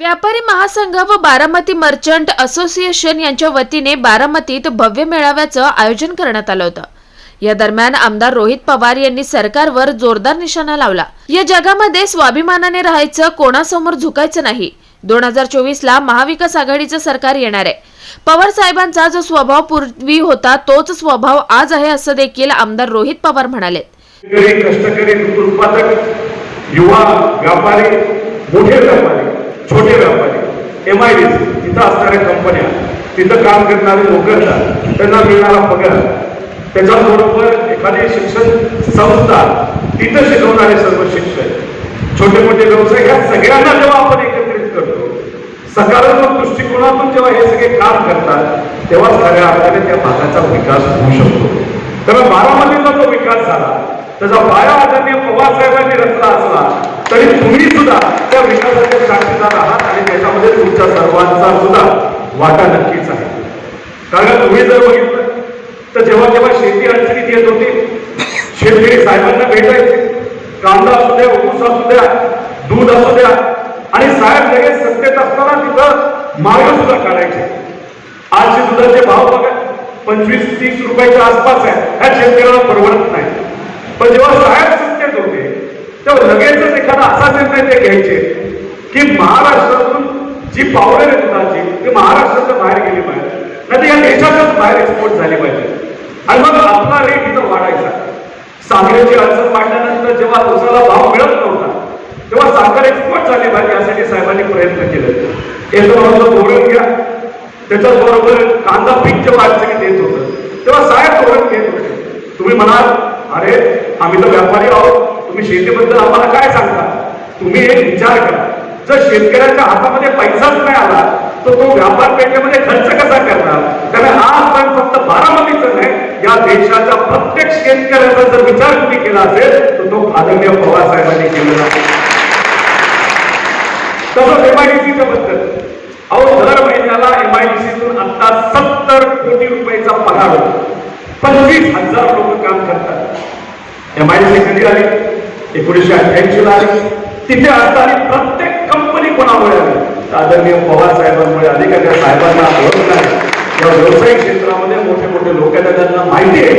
व्यापारी महासंघ व बारामती मर्चंट असोसिएशन यांच्या वतीने बारामतीत भव्य मेळाव्याचं आयोजन करण्यात आलं होतं. या दरम्यान आमदार रोहित पवार यांनी सरकारवर जोरदार निशाणा लावला. या जगामध्ये स्वाभिमानाने राहायचं कोणासमोर झुकायचं नाही. दोन हजार चोवीस ला महाविकास आघाडीचं सरकार येणार आहे. पवार साहेबांचा जो स्वभाव पूर्वी होता तोच स्वभाव आज आहे असं देखील आमदार रोहित पवार म्हणाले. कष्टकरी युवा व्यापारी मोठे व्यापारी छोटे व्यापारी एम आय डी तिथं असणाऱ्या कंपन्या तिथं काम करणारे लोकांना त्यांना मिळणारा पगार. त्याच्याबरोबर एखादी शिक्षण संस्था तिथं शिकवणारे सर्व शिक्षक. छोटे मोठे व्यवसाय ह्या सगळ्यांना जेव्हा आपण एकत्रित करतो सकारात्मक दृष्टिकोनातून जेव्हा हे सगळे काम करतात तेव्हा खऱ्या अर्थाने त्या भागाचा विकास होऊ शकतो. त्यामुळे बारामतीचा जो विकास झाला त्याचा पाया आदरणीय पवार तरी तुम्ही सुद्धा त्या विकासाचे साक्षीदार आहात आणि त्याच्यामध्ये तुमच्या सर्वांचा सुद्धा वाटा नक्कीच आहे. कारण तुम्ही जर बघितलं तर जेव्हा जेव्हा शेती अडचणीत येत होती शेतकरी साहेबांना भेटायचे. कांदा असू द्या ऊस असू द्या दूध असू द्या आणि साहेब लगेच सत्तेत असताना तिथं मार्ग सुद्धा काढायचे. आजचे दुधाचे भाव बघा पंचवीस तीस रुपयाच्या आसपास आहे. ह्या शेतकऱ्याला परवडत नाही. पण जेव्हा साहेब तेव्हा लगेचच एखादा असा निर्णय ते घ्यायचे की महाराष्ट्रातून जी पावडर आहे ती महाराष्ट्राच्या बाहेर गेली पाहिजे. नाही तर या देशातच बाहेर एक्सपोर्ट झाली पाहिजे. आणि मग आपला रेट इथं वाढायचा. साखरेची अडचण वाढल्यानंतर जेव्हा दुसऱ्याला भाव मिळत नव्हता तेव्हा साखर एक्सपोर्ट झाली पाहिजे यासाठी साहेबांनी प्रयत्न केले. येतो धोरण घ्या. त्याच्याबरोबर कांदा पीक जेव्हा अडचणी देत होतं तेव्हा साहेब धोरण घेत होते. तुम्ही म्हणाल अरे आम्ही तर व्यापारी आहोत. तुम्ही शेतीबद्दल आम्हाला काय सांगता? तुम्ही एक विचार करा. जर शेतकऱ्याच्या हातामध्ये पैसाच नाही आला तर तो व्यापार पेठेमध्ये खर्च कसा करणार? त्यामुळे आज पण फक्त बारामतीच नाही या देशाच्या प्रत्येक शेतकऱ्याचा जर विचार तुम्ही केला असेल तर तो आदरणीय पवार साहेबांनी केलेला आहे. तसंच एमआयडीसीच्या बद्दल. अहो दर महिन्याला एमआयडीसीतून आता सत्तर कोटी रुपयाचा पगार होतो. पंचवीस हजार लोक काम करतात. एमआयडीसी कधी आली? एकोणीसशे अठ्ठ्याऐंशी ला आली. तिथे असताना प्रत्येक कंपनी कोणामुळे आली? आदरणीय पवार साहेबांमुळे आली का? त्या साहेबांना ओळख नाही. या व्यावसायिक क्षेत्रामध्ये मोठे मोठे लोक आहेत. त्यांना माहिती आहे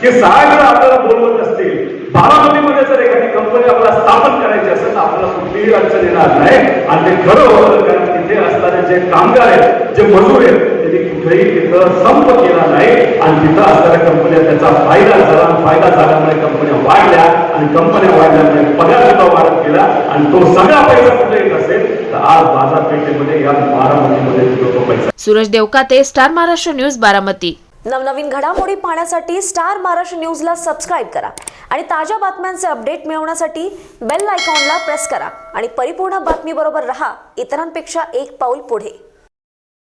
की साहेब जर आपल्याला बोलवत असतील. बारामतीमध्ये जर एखादी कंपनी आपल्याला स्थापन करायची असेल तर आपल्याला कुठलीही अडचण येणार नाही. आणि ते खरं होतं कारण तिथे असणारे जे कामगार आहेत जे मजूर आहेत त्यांनी कुठेही तिथं संप केला नाही आणि तिथं असणाऱ्या कंपन्या त्याचा फायदा झाला. आणि फायदा झाल्यामुळे कंपन्या वाढल्या आणि कंपन्या वाढल्यामुळे पगार सुद्धा वाढत गेला आणि तो सगळा पैसा कुठे येत असेल तर आज बाजारपेठेमध्ये या बारामतीमध्ये तो पैसा सूरज देवकाते स्टार महाराष्ट्र न्यूज बारामती. नवनवीन घडामोडी पाहण्यासाठी स्टार महाराष्ट्र न्यूजला सबस्क्राईब करा आणि ताज्या बातम्यांचे अपडेट मिळवण्यासाठी बेल आयकॉनला प्रेस करा आणि परिपूर्ण बातमीबरोबर रहा. इतरांपेक्षा एक पाऊल पुढे.